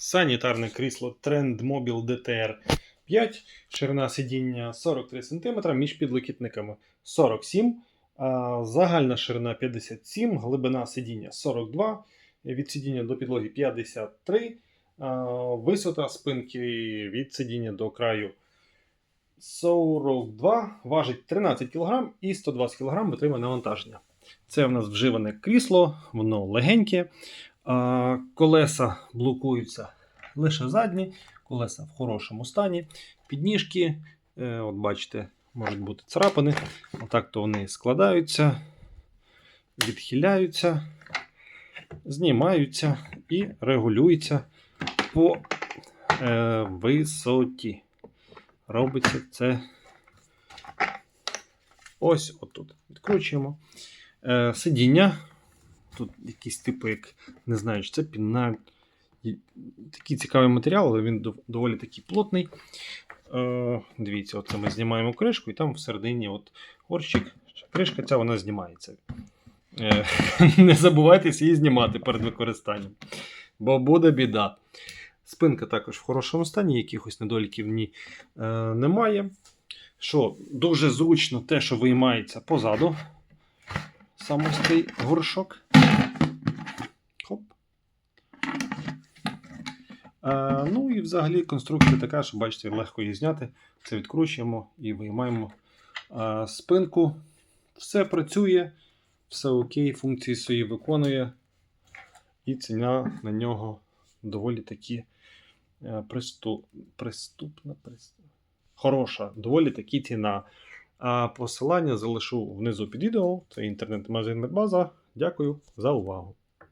Санітарне крісло Trendmobil DTR 5, ширина сидіння 43 см, між підлокітниками 47 Загальна ширина 57, глибина сидіння 42, від сидіння до підлоги 53, висота спинки від сидіння до краю 42, важить 13 кг і 120 кг витримує навантаження. Це в нас вживане крісло, воно легеньке. Колеса блокуються лише задні, колеса в хорошому стані. Підніжки, е, от бачите, можуть бути царапини. Отак то вони складаються, відхиляються, знімаються і регулюються по е, висоті. Робиться це ось отут. Відкручуємо. Е, сидіння. Тут якісь типу, як не знаю, чи це пінна. Такий цікавий матеріал, але він доволі такий плотний. Е, дивіться, оце ми знімаємо кришку, і там всередині от горщик. Кришка ця вона знімається. Е, не забувайтесь її знімати перед використанням, бо буде біда. Спинка також в хорошому стані, якихось недоліків в е, немає. Що дуже зручно те, що виймається позаду. Саме цей горшок. Хоп. Е, ну і взагалі конструкція така, що бачите, легко її зняти. Це відкручуємо і виймаємо е, спинку. Все працює, все окей, функції свої виконує. І ціна на нього доволі таки е, приступ, приступна. приступ- Хороша, доволі таки ціна. А посилання залишу внизу під відео. Це інтернет-магазин Медбаза. Дякую за увагу.